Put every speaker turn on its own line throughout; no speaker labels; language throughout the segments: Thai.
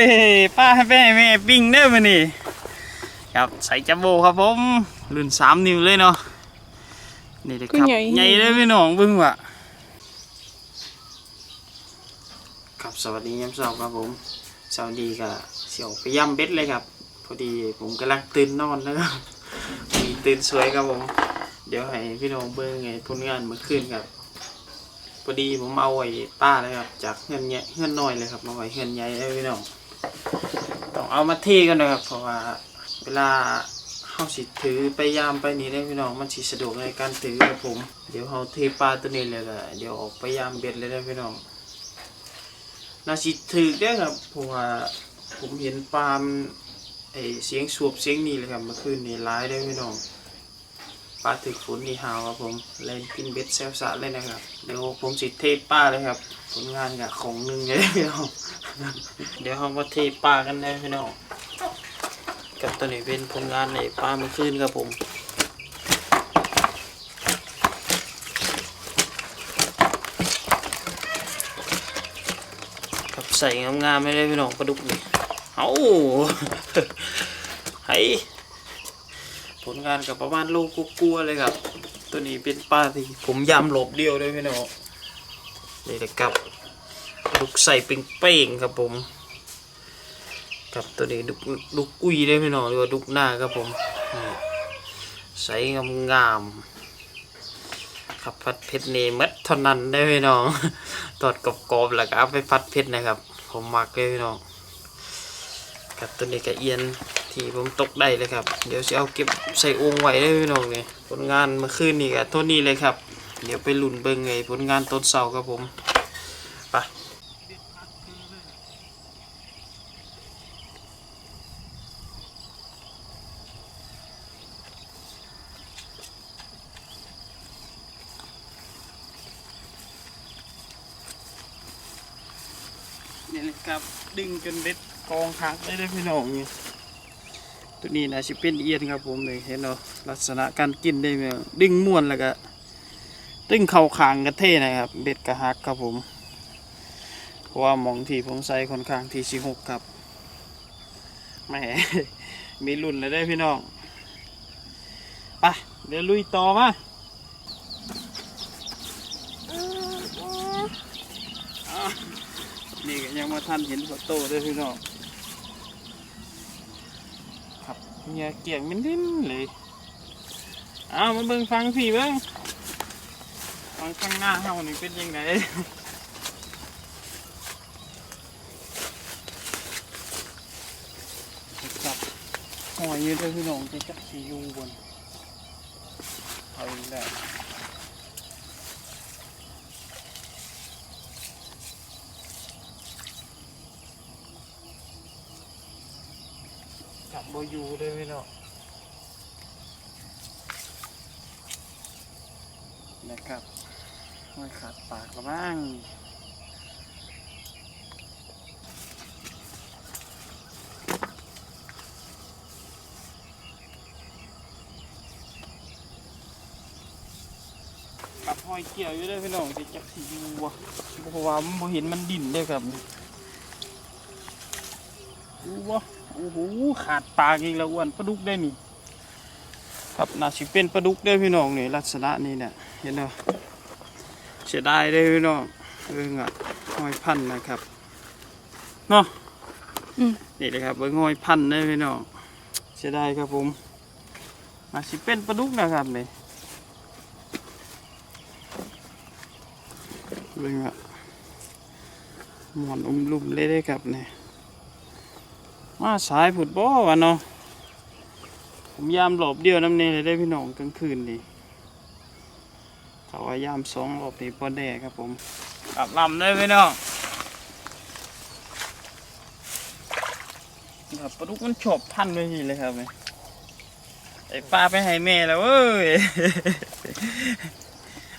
ยป้าให้แม่แม่ปิ้งเด้อมานี่ครับใส่จัมโบ้ครับผมรุ่นสามนิ้วเลยเนาะนี่เลยครับ
ก็ใหญ่
ใหญ่เลยพี่น้องเบึ้งว่ะครับสวัสดียามเช้าครับผมสวัสดีกับเสี่ยวไปย่ำเบ็ดเลยครับ พอดีผมกำลังตื่นนอนนะครับมีตื่นสวยครับผม เดี๋ยวให้พี่น้องเบิ่งไงผลงานเมื่อคืนครับพ อดีผมเอาไว้ป้าเลยครับ จากเงินใหญ่เงินน้อยเลยครับมาไว้เงินใหญ่เลยพี่น้องต้องเอามาเทกันนะครับ เพราะว่าเวลาเขาสิถือไปยามไปนี่ได้พี่น้องมันสิสะดวกในการถือครับผม เดี๋ยวเขาเทปลาตัวนี้เลยก็เดี๋ยวออกไปยามเบ็ดเลยได้พี่น้องน่าสิถือได้ครับเพราะว่าผมเห็นปลาไอเสียงสวบเสียงนี่เลยครับเมื่อคืนนี่ร้ายได้พี่น้อง ปลาถึกฝนนี่หาวครับผมเล่นกินเบ็ดแซวสะเลยนะครับเดี๋ยวผมสิเทป้าเลยครับผลงานกับของหนึ่งเลยพี่น้องเดี๋ยวเรามาเทป้ากันเลยพี่น้องกับตัวนี้เป็นผลงานในปลาเมื่อคืนครับผมกับใส่งามๆไม่ได้พี่น้องปลาดุกนี่เอาไห้ ลงานกับประมาณลูกกลัวๆเลยครับ ตัวนี้เป็นปลาที่ผมยำหลบเดียวเลยพี่น้องนี่แหละครับลูกใส่เป็นเป้งครับผมกับตัวนี้ลูกลูกกุ้ยได้พี่น้องหรือว่าลูกหน้าครับผมใส่งามๆครับพัดเพชรนี่มัดเท่านั้นได้พี่น้องตอดกรอบๆแล้วก็เอาไปพัดเพชรนะครับ ผมมักเลยพี่น้อง กับตัวนี้กระเอียนที่ผมตกได้เลยครับ เดี๋ยวจะเอาเก็บใส่องค์ไว้ได้พี่น้องเนี่ยผลงานเมื่อคืนนี่กับตัวนี้เลยครับ เดี๋ยวไปลุ่นเบิ่งไงผลงานต้นเสาครับผมไปนี่เลยครับดึงจนเบ็ด กองหักได้เลยพี่น้องนี่ตัวนี้นะชิเป็นเอียนครับผมเลยเห็นเนาะลักษณะการกินได้ไหมดึงม้วนแล้วก็ดึงเข่าคางกระเทนะครับเบ็ดกระหักครับผมเพราะว่ามองที่ผมใส่ค่อนข้างที่สิหกครับแหมมีรุ่นเลยได้พี่น้องไปเดี๋ยวลุยต่อมานี่ก็ยังมาทันเห็นฝโตด้วยพี่น้อง ครับเนี่ยเกี่ยงมันดิ้นเลยเอามาเบิ่งฟังพี่เบิ่งฟังข้างหน้าเฮานี่เป็นยังไงจับหอยเยืดเลยพี่น้องจะจักสีอยู่บนเอาอีกแล้ว จับโบอยูได้ไหมเนาะนะครับไม่ขาดปากกระบ้างกับหอยเกี่ยวอยู่ด้วยพี่น้องจะจับสียูวะเพราะว่าผมเห็นมันดิ่นได้ครับดูวะ โอ้โหขาดปากอีกแล้วอ้วนปลาดุกได้นี่ครับน่าสิเป็นปลาดุกได้พี่น้องนี่ลักษณะนี้เนี่ยเห็นเนาะเสียดายได้พี่น้องเบิ่งอะห้อยพันนะครับเนาะ
อืม
นี่เลยครับเบิ่งห้อยพันได้พี่น้องเสียดายครับผมน่าสิเป็นปลาดุกนะครับนี่เบิ่งอะหมอนอุ้มลุ่มเลยได้ครับนี่ มาสายผุดบ่วะเนาะผมยามหลบเดียวน้ำเนยเลยได้พี่น้องกลางคืนนี่เขาว่ายามสองหลบนี่พอแดครับผมกลับลำได้พี่น้องครับปลาดุกมันฉบพันไปทีเลยครับไอ้ปลาไปให้แม่แล้วเว้ย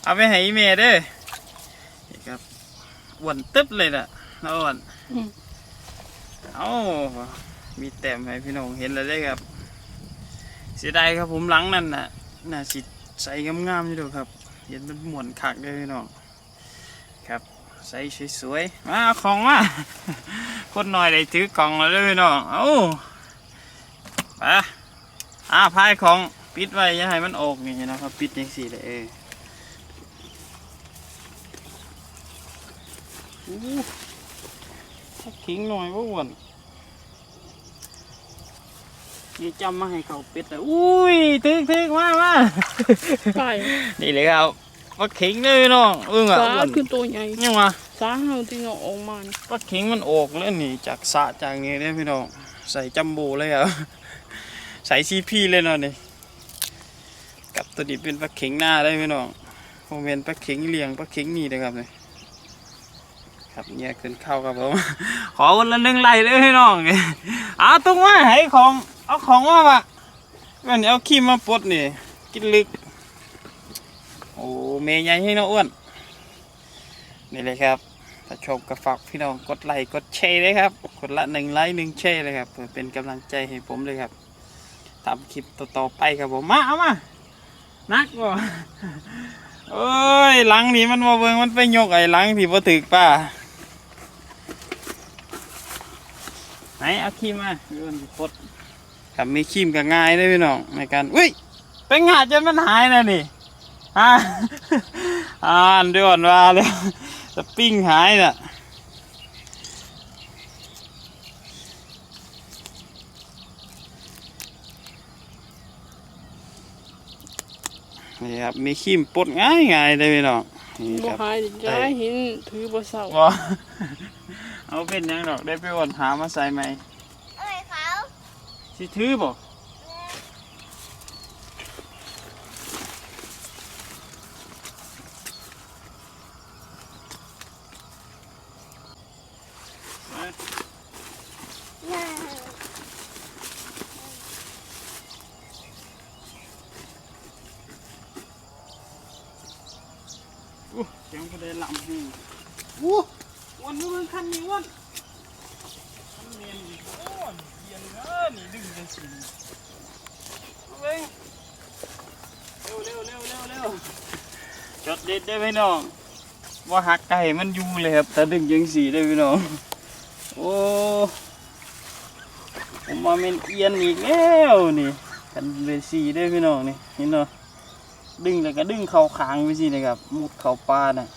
เอาไปให้แม่เด้อนี่ครับอ้วนตึ๊บเลยน่ะน้าอ้วน
อืม
เอา มีแต้มให้พี่น้องเห็นแล้วได้ครับ เสียดายครับผมหลังนั่นน่ะน่าสิใส่งามๆอยู่เด้วยครับ เห็นมันหมวนคักเลยพี่น้องครับใส่สวยๆมาของมาคนหน่อยได้ถือกล่องแล้วด้อพี่น้องเอ้าไปอ่าพายของปิดไว้อย่าให้มันออกนี่นะครับปิดจังสี่เลยเออถ้าทิ้งหน่อยว่าอ้วน นี่จำมาให้เขาปิดเลยอุ้ยถึกถึกมามา
ไก่
นี่เลยครับปลาเข็งเลยน้องเอื้องอะ
สา
อ้วน
คือตัวใหญ่
ยังวะ
สาเฮาที่เราออกมานี่
ปลาเข็งมันออกแล้วนี่จากสระจากนี้เนี่ยพี่น้องใส่จัมโบ้เลยอะใส่ซีพีเลยเนาะนี่กับตัวนี้เป็นปลาเข็งหน้าได้พี่น้องโมเมนปลาเข็งเลี้ยงปลาเข็งนี่นะครับนี่ครับเนี่ยขึ้นเข้าครับผมขอคนละหนึ่งไล่เลยพี่น้องเอาตุ้งมาให้ของ เอาของมาปะวันนี้เอาขี้มาปลดนี่กินลึก โอ้เมย์ใหญ่ให้น้องอ้วน นี่เลยครับ ถ้าชมก็ฝากพี่น้องกดไลค์กดแชร์เลยครับกดละหนึ่งไลค์หนึ่งแชร์เลยครับเพื่อเป็นกำลังใจให้ผมเลยครับทำคลิปต่อๆไปครับผมมาเอามานักบ่เอ้ยหลังนี่มันมาเบิงมันไปยกไอ้หลังที่บ่ถึกป่าไหนเอาครีมมาเดี๋ยนปลด ครับมีครีมก็ง่ายเลยพี่น้องในการอุ้ยเป็นงาจนมันหายนะนี่อ่าอ่านเดี๋ยวก่อนว่าเลยสปริงหายน่ะนี่ครับมีขีมปลดง่ายง่ายๆเลยพี่น้องนี่
บ่
ครับ
หายย้ายเห็นถือบ่เศร้า
ว้าเอาเป็นหยังดอกได้ไปอ่อนหามาใส่ไหม
เอ้ยเขา
สิถือบอกอู้ยังก็ได้ลำนี่อู้วันนี้มันคันนี่วันคันเมียนอีกโอ้ยเยียนเอ้อนี่ดึงจังสิเอาเว้ยเร็วเร็วเร็วเร็วเร็วจดเด็ดได้ไหมน้องว่าหักไก่มันอยู่เลยครับแต่ดึงยังสีได้ไหมน้องโอ้ผมมาเป็นเอียนอีกแล้วนี่กันเลยสีได้พี่น้องนี่เห็นเนาะดึงแล้วก็ดึงเข่าคางไปสินะครับมุดเข่าปลาน่ะ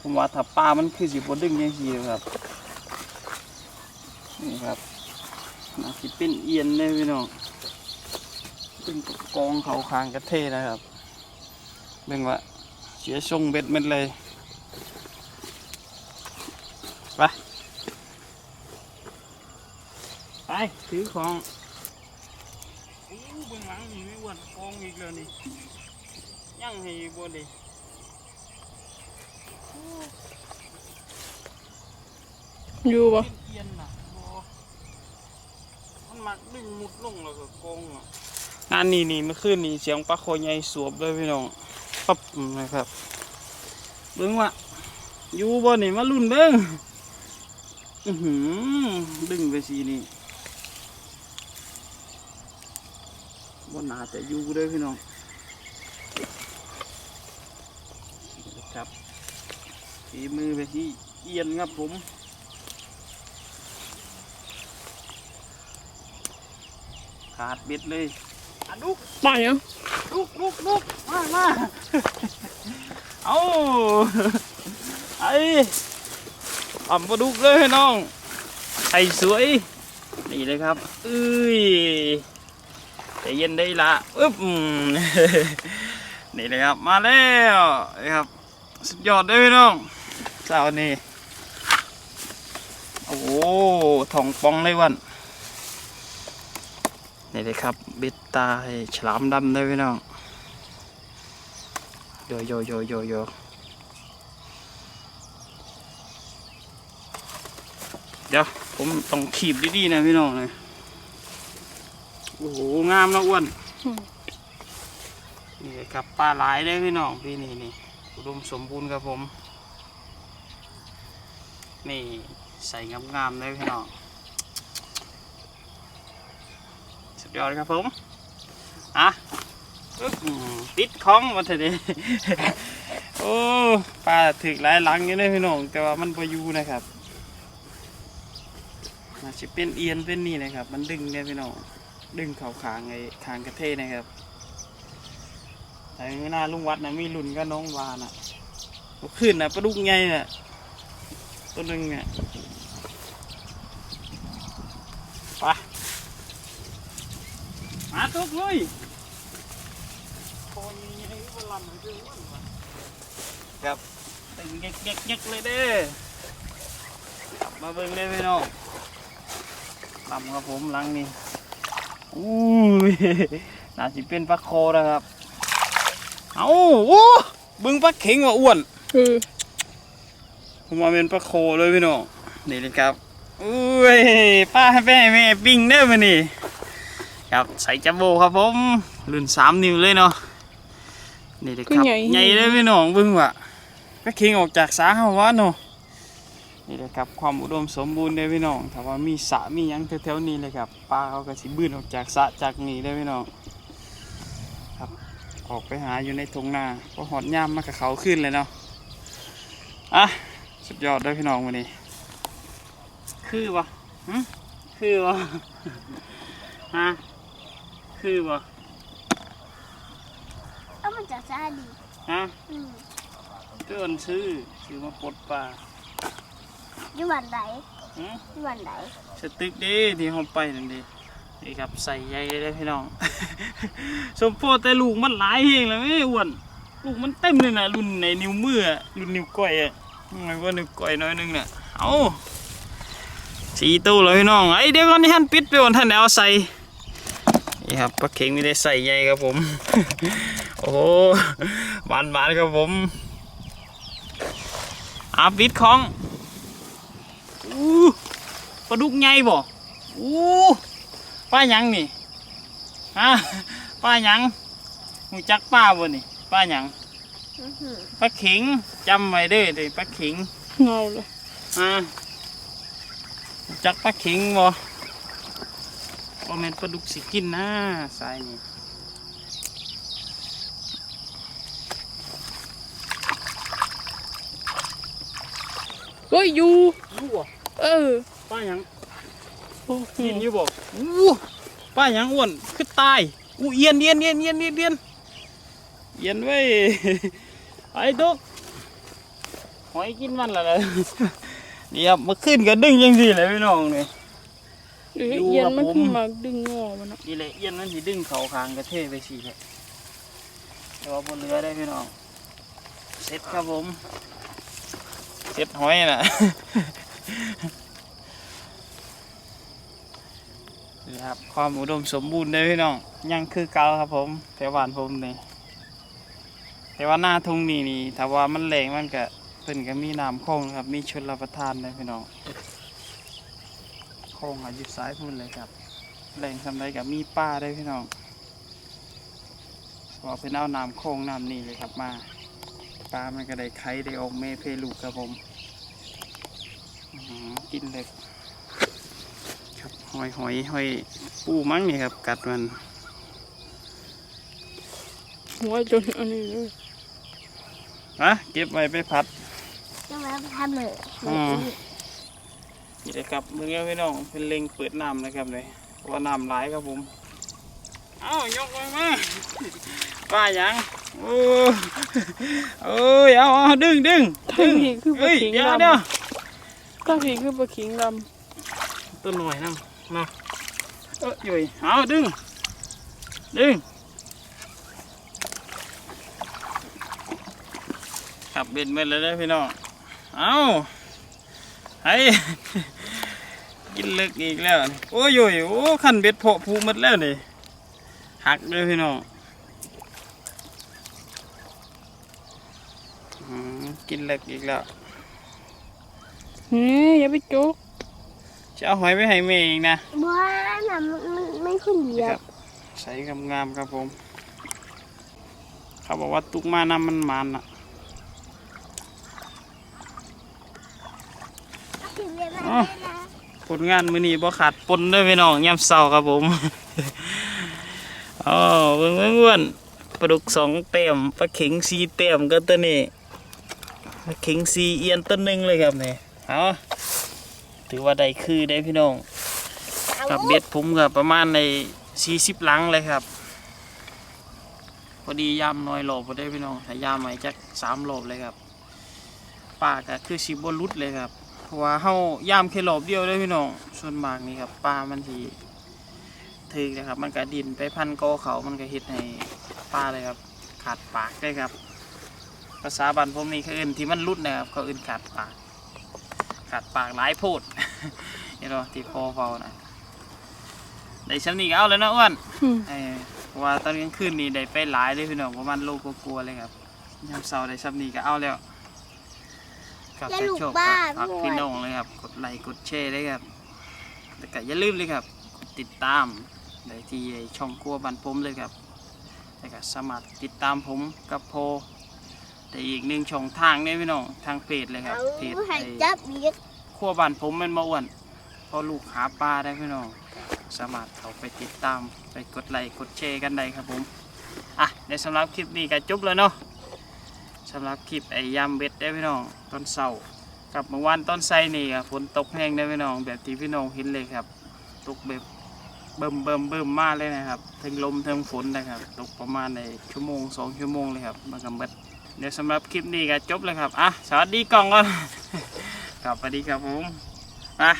ผมว่าถ้าปลามันคือสิบดึงยังสิครับ นี่ครับน่าสิเป็นเอียนเลยพี่น้องดึงกับกองเข่าคางกระเทนะครับเบิ่งว่าเสียทรงเบ็ดมันเลยไปไปถือของโอ้เบื้องหลังนี่ไม่อ้วนกองอีกแล้วนี่ยังให้บนดิ
อยู่บ่
เป็นเอียนน่ะบ มันมักดึงมุดลงแล้วก็โกงอะงานนี้นี่เมื่อคืนนี่เสียงปลาโคใหญ่สวบเลยพี่น้องปั๊บนะครับเบิ้งว่าอยู่บนนี่มาลุ่นเบิ้งอือหือดึงไปสีนี่บนนาจะอยู่เลยพี่น้องครับฝีมือไปที่เอียนครับผม ขาดเบ็ดเลยอะลุก
ไปยัง
ลุกลุกลุกมามาเอาไอ้อ่ำปลาดุกเลยน้องไข่สวย นี่เลยครับเอ้ยใจเย็นได้ละอึ๊บอืมนี่เลยครับมาแล้วนี่ครับสุดยอดเลยพี่น้องเจ้านี่โอ้โหทองปองเลยวัน นี่เลยครับเบ็ดตาให้ฉลามดำเลยพี่น้องโยโยโยโยโยเดี๋ยวผมต้องขีบดีๆนะพี่น้องเลยโอ้โหงามนะอ้วนนี่เลยครับปลาหลายเลยพี่น้องพี่นี่นี่อุดมสมบูรณ์ครับผม นี่ใส่งามๆเลยพี่น้อง สุดยอดครับผมอะติดของมาเถอะดิโอ้ปลาถึกหลายหลังอยู่เลยพี่น้องแต่ว่ามันพอยู่นะครับอาจจะเป็นเอียนเป็นนี่นะครับ มันดึงเนี่ยพี่น้องดึงเข่าขางไอ้ขางกระเทนะครับแต่ไม่น่าลุงวัดนะมีรุ่นก็น้องวาน่ะก็ขึ้นนะปลาดุกไงน่ะตัวหนึงเนี่ยไป มาทุกเลยคอมีไงก็ลำให้ดูว่าครับตึงเย็กเย็กเย็กเลยเด้อกลับมาเบิ่งเลยพี่น้องลำครับผมหลังนี่อู้ยน่าสิเป็นปลาโคนะครับ เอาโอ้เบิ่งปลาเข็งว่าอ้วน
คือ
ผมมาเป็นปลาโคเลยพี่น้องนี่เลยครับอุ้ยป้าให้แม่แม่ปิ้งเด้อมานี่ ครับใส่จัมโบ้ครับผมรุ่นสามนิ้วเลยเนาะนี่เลยครับใหญ่เลยพี่น้องเบิ่งว่ะก็คิงออกจากสาเฮาวะเนาะนี่เลยครับความอุดมสมบูรณ์เลยพี่น้องถ้าว่ามีสระมีหยังแถวๆนี้เลยครับปลาเขาก็สิบื้นออกจากสระจากนี่เลยพี่น้องครับออกไปหาอยู่ในทุ่งนาพอหอดย่ามมากับเขาขึ้นเลยเนาะอะสุดยอดเลยพี่น้องวันนี้ คือวะหึคือวะฮะ คือวะ
เอามาจากซาดี
ฮะ
อืม
เกินซื้อซื้อมาปลดปลา
อยู่วันไหน
หึ
อยู่วันไหน
สตึกเดีที่เขาไปนั่นดีนี่ครับใส่ใยเลยพี่น้อง สมโพธิแต่ลูกมันหลายเองแล้วไม่อ้วนลูกมันเต็มเลยนะรุ่นในนิ้วมืออะรุ่นนิ้วก้อยอะไม่ว่านิ้วก้อยน้อยนึงน่ะเอาสีตู้เลยพี่น้องไอยเดี๋ยวก่อนที่ท่านปิดไปก่อนท่านเดี๋ยวเอาใส่นี่ ครับปลาเข็งไม่ได้ใส่ใยครับผม โอ้โหหวานหวานๆครับผมอาปิดของอู้ปลาดุกใหญ่บ่อู้ป้าหยังนี่ฮะป้าหยังหูจักป้าบ่นี่ป้าหยัง
อื้อหือ
ปลาขิงจำไว้เด้อเด้อปลาขิง
เงาเลย
ฮะหูจักปลาขิงบ่ บ่แม่นปลาดุกสิกินนะสายนี่
เฮ้ยอยู่
อยู่บ่
เออ
ป้าหยัง
โอ้
กินอยู่บ่อู้ป้าหยังอ้วนคือตายอู้เอียนเอียนเอียนเอียนเอียนเอียนเอียนเว้ยไอ้ดุกหอยกินมันละเลยนี่ครับมาขึ้นก็ดึงยังสิเลยพี่น้องนี่
หรือ
อยู่
เอียน
กับ
มัน
ผม
ขึ้นมาดึงงอมันอะ
นี่แหละเอียนมันสิดึงเขาคางกระเทไปสิเลยแต่ว่าบนเรือได้พี่น้องเสร็จครับผมเสร็จหอยน่ะนี่ครับความอุดมสมบูรณ์เลยพี่น้องยังคือเก่าครับผมแต่วบ้านผมนี่แต่ว่าหน้าทุ่งนี่นี่ถ้าว่ามันแรงมันก็เพิ่นก็มีน้ำโค้งครับมีชนรับประทานเลยพี่น้อง โค้งอายุซ้ายพุ่นเลยครับแหล่งทำไรกับมีป้าได้พี่น้องบอกเป็นเอาน้ำโค้งน้ำนี่เลยครับมาปลามันก็ได้ไข่ได้ออกเมเพลูกครับผมอื้อหือกินเลยครับหอยหอยหอยปูมั้งนี่ครับ กัดมัน
หัวจนอันนี้เลย
ฮะเก็บไว้ไปพัด
จะมาทำเลย
อืม นี่เลยครับมึงเอาพี่น้องเป็นเล็งเปิดน้ำนะครับเลยเพราะว่าน้ำหลายครับผม เอ้ายกไว้มาป้าหยังโอ้เอ้ยเอาเอาดึงดึง
ทั้งผีคือปลา
เฮ้ย
ขิง
เดี๋ยว
ดำ
เดี๋ยว
ทั้งผีคือปลาขิงด
ตัวหน่อยนะมาเอ้ยอยู่เอาดึงดึงขับเบ็ดเม็ดเลยนะพี่น้องเอาไอ้ กินเลึกอีกแล้วนี่โอ้ยโยยโอ้ขันเบ็ดเพาะผูหมดแล้วนี่หักเลยพี่น้องอืมกินเลึกอีกแล้วำ
นี่อย่าไปจุก
จะเอาหอยไปให้แม่เองนะ
บ้าน่ะมันมันไม่ขึ้นเหยีย
ครับบใส่งามๆครับผม เขาบอกว่าตุกมานำมันมันอะ
ถึงเวลา
อ๋อ
แล้วนะ
ผลงานมื้อนี้บ่ขาดปนเด้วยพี่น้องยามเช้าครับผมอ๋อเบิ่งเบิ่งอ้วนปลาดุกสองเต็มปลาเข็งสี่เต็มก็ตัวนี้เข็งซีเอียนต้นหนึ่งเลยครับเนี่ยเอาถือว่าได้คือได้พี่น้องกับเบ็ดผมก็ประมาณในสี่สิบลังเลยครับ พอดียามน้อยโหลบพอได้พี่น้องถ้ายามใหม่จักสามโหลบเลยครับป่าก็คือสิบรุดเลยครับ เพราะว่าเฮายามแค่โหลบเดียวเลยพี่น้องส่วนมากนี่ครับปลามันทีถึกนะครับ มันก็ดินไปพันกอเขามันก็เฮ็ดให้ปลาเลยครับ ขาดปากได้ครับ ภาษาบ้านผมนี่เขาเอื่นที่มันรุดนะครับเขาเอื่นขาดปาก ขาดปากหลายโพดเห็นบ่ที่คอเฝ้านะได้ชั้นนี้ก็เอาแล้วนะอ้วน
อืม
เออเพราะว่าตอนกลางคืนนี่ได้ไปหลายเลยพี่น้องประมาณโลกกลัวาๆเลยครับยามเช้าได้ชั้นนี้ก็เอาแล้ว กับ
อย่า
ไป
ลูก
โชค
บ้า
กับพัก
ด้วย
พี่น้องเลยครับ กดไลค์กดแชร์เลยครับแต่ก็อย่าลืมเลยครับ กดติดตามได้ที่ช่องครัวบันผมเลยครับแล้วก็สามารถติดตามผมกับโพแต่อีกหนึ่งช่องทางเนี่ยพี่น้องทางเพจเลยครับ
เอา
เพจ
ให้
ไอ้
จับเบียด
ขั้วบ้านผมแมันมาอ้วนพอลูกหาปลาได้พี่น้องสามารถเข้าไปติดตามไปกดไลค์กดแชร์กันได้ครับผม อะในสำหรับคลิปนี้ก็จบแล้วเนาะ สำหรับคลิปไอ้ยามเบ็ดได้พี่น้องตอนเช้ากับเมื่อวานตอนไซนี่ก็ฝนตกแห้งได้พี่น้อง แบบที่พี่น้องเห็นเลยครับ ตกแบบเบิ่มเบิ่มเบิ่มมากเลยนะครับทั้งลมทั้งฝนนะครับ ตกประมาณในชั่วโมงสองชั่วโมงเลยครับมันก็เบิดเดี๋ยวสำหรับคลิปนี้ก็จบเลยครับอะสวัสดีกล้องก่อน ครับสวัสดีครับผมอะ